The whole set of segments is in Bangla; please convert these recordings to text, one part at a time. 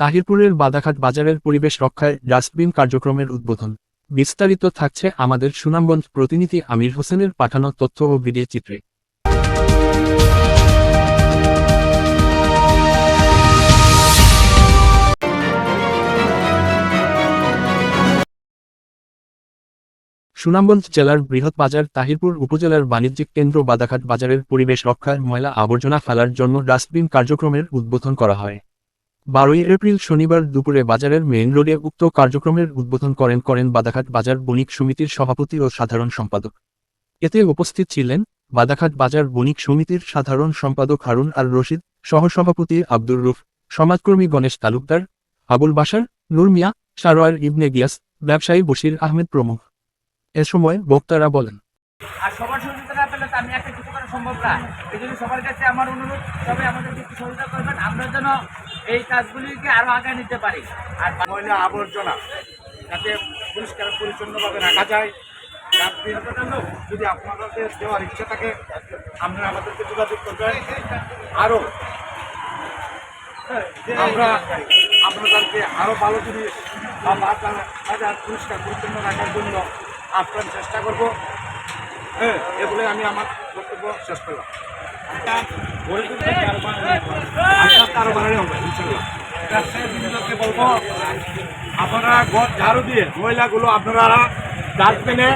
তাহিরপুরের বাদাঘাট বাজারের পরিবেশ রক্ষায় ডাস্টবিন কার্যক্রমের উদ্বোধন। বিস্তারিত থাকছে আমাদের সুনামগঞ্জ প্রতিনিধি আমির হোসেনের পাঠানো তথ্য ও ভিডিও চিত্রে। সুনামগঞ্জ জেলার বৃহৎ বাজার তাহিরপুর উপজেলার বাণিজ্যিক কেন্দ্র বাদাঘাট বাজারের পরিবেশ রক্ষায় ময়লা আবর্জনা ফেলার জন্য ডাস্টবিন কার্যক্রমের উদ্বোধন করা হয়। বারোই এপ্রিল শনিবার দুপুরে বাজারের মেইন রোডে উক্ত কার্যক্রমের উদ্বোধন করেন করেন বাদাঘাট বাজার বণিক সমিতির সভাপতি ও সাধারণ সম্পাদক। এতে উপস্থিত ছিলেন বাদাঘাট বাজার বণিক সমিতির সাধারণ সম্পাদক হারুন আর রশিদ, সহসভাপতি আব্দুর রুফ, সমাজকর্মী গণেশ তালুকদার, আবুল বাসার নূর মিয়া, সারোয়ার ইবনে গিয়াস, ব্যবসায়ী বশির আহমেদ প্রমুখ। এ সময় বক্তারা বলেন তো আমি একটা কিছু করা সম্ভব না। এই জন্য সবার কাছে আমার অনুরোধ, সবাই আমাদেরকে একটু সহযোগিতা করবেন। আমরা যেন এই কাজগুলিকে আরও আগে নিতে পারি। আর ময়লা আবর্জনা যাতে পরিষ্কার পরিচ্ছন্নভাবে রাখা যায়। যদি আপনাদের দেওয়ার ইচ্ছা থাকে, আপনারা আমাদেরকে যোগাযোগ করবেন। আরও আমরা আপনাদেরকে আরও ভালো জিনিস বা বাজার পরিষ্কার পরিচ্ছন্ন রাখার জন্য আপ্রাণ চেষ্টা করব। হ্যাঁ এগুলো আমি আমার বক্তব্য শেষ করলাম। বলব আপনারা ঘর ঝাড়ু দিয়ে ময়লাগুলো আপনারা ডাস্টবিনে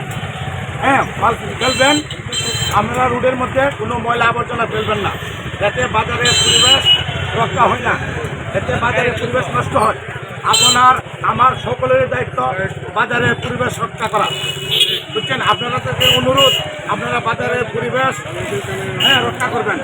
হ্যাঁ মাল ফেলবেন। আপনারা রোডের মধ্যে কোনো ময়লা আবর্জনা ফেলবেন না। যাতে বাজারের পরিবেশ রক্ষা হয় না। এতে বাজারের পরিবেশ নষ্ট হয়। আপনার আমার সকলের দায়িত্ব বাজারের পরিবেশ রক্ষা করা। বুঝছেন? আপনারা অনুরোধ, আপনারা বাজারের পরিবেশ হ্যাঁ রক্ষা করবেন।